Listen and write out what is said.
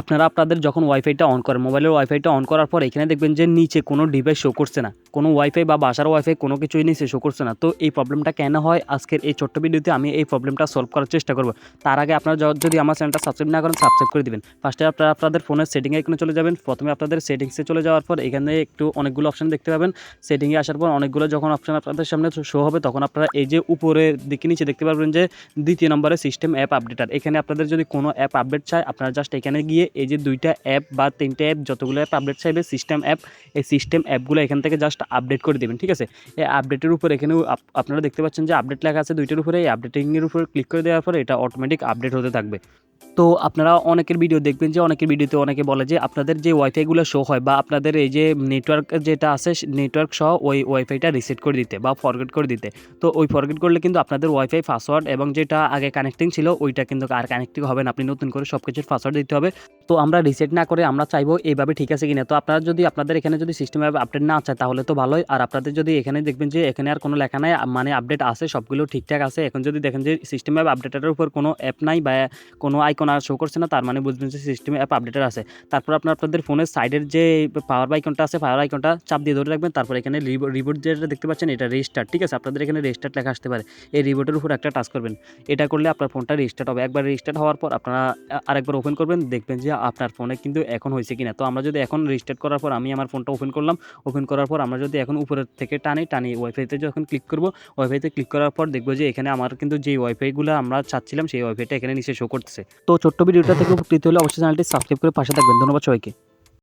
আপনারা আপনাদের যখন ওয়াইফাইটা অন করেন, মোবাইলের ওয়াইফাইটা অন করার পর এখানে দেখবেন যে নিচে কোনো ডিভাইস শো করছে না। কোনো ওয়াইফাই বা বাসার ওয়াইফাই কোনো কিছুই নিচে শো করছে না। তো এই প্রবলেমটা কেন হয়? আজকের এই ছোট্ট ভিডিওতে আমি এই প্রবলেমটা সলভ করার চেষ্টা করব। তার আগে আপনারা যদি আমার চ্যানেলটা সাবস্ক্রাইব না করেন সাবস্ক্রাইব করে দেবেন। ফার্স্টে আপনারা আপনাদের ফোনের সেটিংয়ে এখানে চলে যাবেন। প্রথমে আপনাদের সেটিংসে চলে যাওয়ার পর এখানে একটু অনেকগুলো অপশান দেখতে পাবেন। সেটিংয়ে আসার পর অনেকগুলো যখন অপশান আপনাদের সামনে শো হবে, তখন আপনারা এই যে উপরের দিকে নিচে দেখতে পারবেন যে দ্বিতীয় নম্বরে সিস্টেম অ্যাপ আপডেটার এখানে আপনাদের যদি কোনো অ্যাপ আপডেট চায়, আপনারা জাস্ট এখানে গিয়ে এই যে দুইটা অ্যাপ বা তিনটে অ্যাপ যতগুলো অ্যাপ আপডেট চাইবে সিস্টেম অ্যাপ এই সিস্টেম অ্যাপগুলো এখান থেকে জাস্ট আপডেট করে দেবেন, ঠিক আছে? এই আপডেটের উপর এখানেও আপ- আপনারা দেখতে পাচ্ছেন যে আপডেট লেখা আছে দুইটার উপরে, এই আপডেটিংয়ের উপর ক্লিক করে দেওয়ার পরে এটা অটোমেটিক আপডেট হতে থাকবে। তো আপনারা অনেকের ভিডিও দেখবেন যে, অনেকের ভিডিওতে অনেকে বলে যে, আপনাদের যে ওয়াইফাইগুলো শো হয় বা আপনাদের এই যে নেটওয়ার্ক যেটা আছে নেটওয়ার্ক সহ ওই ওয়াইফাইটা রিসেট করে দিতে বা ফরগেট করে দিতে। তো ওই ফরগেট করলে কিন্তু আপনাদের ওয়াইফাই পাসওয়ার্ড এবং যেটা আগে কানেক্টিং ছিল, ওইটা কিন্তু আর কানেক্টিং হবে না। আপনি নতুন করে সব কিছুর পাসওয়ার্ড দিতে হবে। তো আমরা রিসেট না করে আমরা চাইব এইভাবে ঠিক আছে কিনা। তো আপনারা যদি আপনাদের এখানে যদি সিস্টেম আপডেট না চায় তাহলে তো ভালোই। আর আপনাদের যদি এখানে দেখবেন যে এখানে আর কোনো লেখা নাই মানে আপডেট আছে, সবগুলো ঠিকঠাক আছে। এখন যদি দেখেন যে সিস্টেম অ্যাপ আপডেটের উপর কোনো অ্যাপ নাই বা কোনো আইকন আর শো করছে না, তার মানে বুঝবেন যে সিস্টেম অ্যাপ আপডেটের আছে। তারপর আপনার আপনাদের ফোনের সাইডের যে পাওয়ার আইকনটা আছে পাওয়ার আইকনটা চাপ দিয়ে ধরে রাখবেন। তারপর এখানে রিবোট যেটা দেখতে পাচ্ছেন, এটা রেজিস্টার ঠিক আছে? আপনাদের এখানে রেজিস্টার লেখা আসতে পারে। এই রিবোটের উপর একটা টাচ করবেন। এটা করলে আপনার ফোনটা রেজিস্টার্ট হবে। একবার রেজিস্টার্ট হওয়ার পর আপনারা আরেকবার ওপেন করবেন, দেখবেন যে আপনার ফোনে কিন্তু এখন হয়েছে কিনা। তো আমরা যদি এখন রেজিস্টার করার পর আমি আমার ফোনটা ওপেন করলাম ওপেন করার পর আমরা যদি এখন উপরের থেকে টানি টানি ওয়াইফাইতে যখন ক্লিক করব ওয়াইফাইতে ক্লিক করার পর দেখব যে এখানে আমার কিন্তু যে ওয়াইফাইগুলো আমরা চাচ্ছিলাম, সেই ওয়াইফাইটা এখানে নিচে শো করতেছে। তো ছোট্ট ভিডিওটা থেকে উপকৃত হলে অবশ্যই চ্যানেলটি সাবস্ক্রাইব করে পাশে থাকবেন। ধন্যবাদ সবাইকে।